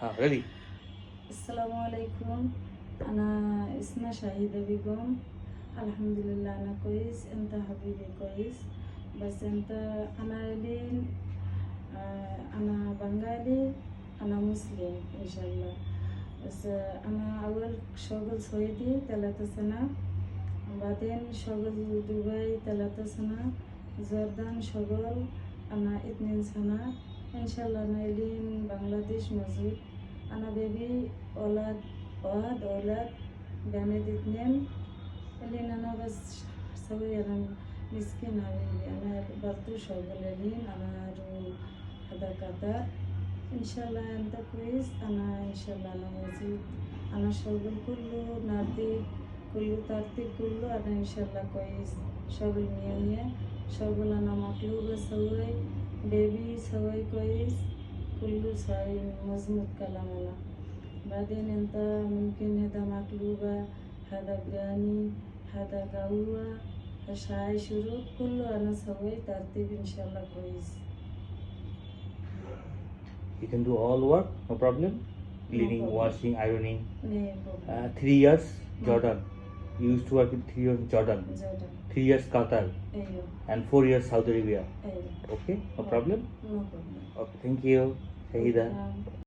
Ah, ready? السلام عليكم أنا اسمي شهيدة بيقوم الحمد لله أنا كويس أنت حبيبي كويس بس أنت أنا لين آه، أنا بنغالي أنا مسلم إن شاء الله بس آه، أنا أول شغل سعودي ثلاثة سنة بعدين شغل دبي ثلاثة سنة جردان شغل أنا اثنين سنة ইনশাল্লাহ নাইলিন, বাংলাদেশ, মসজিদ আনা বেবি ওলাদ, ওয়াদ, ওলাদ গানে ইতনেন এলিন আনা বাস সবাই আনাম মিসকিন হাবিবি আমার বাস্তু সকলে এলিন আমার হাদা কাদা। ইনশাল্লাহ আনতা কুইস আনা ইনশাল্লাহ আনা মসজিদ, আনা সবল করল নাতি করল তার্তিক করল আনা ইনশাল্লাহ কইস সবল নিয়ে নিয়ে সবল আনা মাকলুব, সবাই شاء الله كويس شغل مية شغل أنا مطلوب سوي بيبي سوي كويس كله سوي مزموت كلامنا بعدين انت ممكن هذا مقلوبة هذا براني هذا قهوة شاي شروب كله أنا سوي ترتيب إن شاء الله كويس You can do all work, no problem. Cleaning, problem. washing, ironing. नहीं problem. Uh, three years Jordan. You used to work in three years Jordan, Jordan. three years Qatar, and four years Saudi Arabia. Okay, no, problem? No problem. Okay, thank you, Shahida.